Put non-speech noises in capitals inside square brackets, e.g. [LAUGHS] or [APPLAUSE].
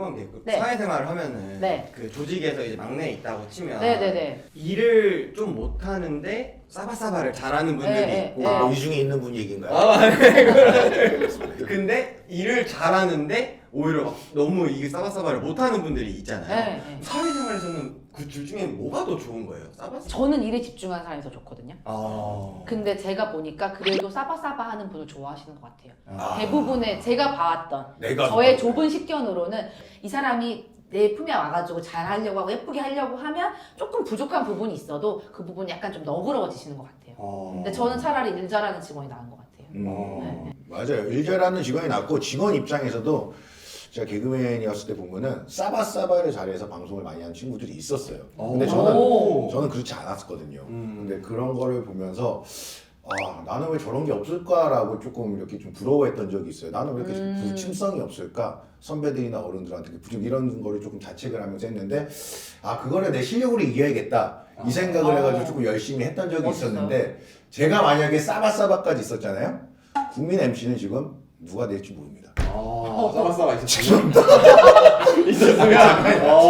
궁금한 게그 네. 사회생활을 하면은 네. 그 조직에서 이제 막내 있다고 치면 네네네. 일을 좀 못하는데 싸바싸바를 잘하는 분들이 네, 있고 네. 아, 뭐이 중에 있는 분 얘기인가요? 아, [LAUGHS] 근데 일을 잘하는데 오히려 막 너무 이게 싸바싸바를 못하는 분들이 있잖아요. 네, 네. 사회생활에서는 그 둘 중에 뭐가 더 좋은 거예요? 싸바싸바? 저는 일에 집중하는 사람이 더 좋거든요. 아. 근데 제가 보니까 그래도 싸바싸바 하는 분을 좋아하시는 것 같아요. 아. 대부분의 제가 봐왔던 내가 저의 좁은 식견으로는 이 사람이 내 품에 와가지고 잘 하려고 하고 예쁘게 하려고 하면 조금 부족한 부분이 있어도 그 부분이 약간 좀 너그러워지시는 것 같아요. 어. 근데 저는 차라리 일 잘하는 직원이 나은 것 같아요. 음, 맞아요. 일 잘하는 직원이 낫고 직원 입장에서도 제가 개그맨이었을 때 보면은 싸바싸바를 잘해서 방송을 많이 하는 친구들이 있었어요. 근데 저는 오. 저는 그렇지 않았거든요. 음. 근데 그런 거를 보면서 아 나는 왜 저런 게 없을까라고 조금 이렇게 좀 부러워했던 적이 있어요. 나는 왜 이렇게 좀 음. 부침성이 없을까? 선배들이나 어른들한테 좀 이런 거를 조금 자책을 하면서 했는데 아 그거를 내 실력으로 이겨야겠다 이 생각을 아. 해가지고 조금 열심히 했던 적이 멋있어요. 있었는데 제가 만약에 싸바싸바까지 있었잖아요. 국민 MC는 지금 누가 될지 모릅니다. 아, 싸바싸바 있었어요. 죄송합니다. 있었으면. 어.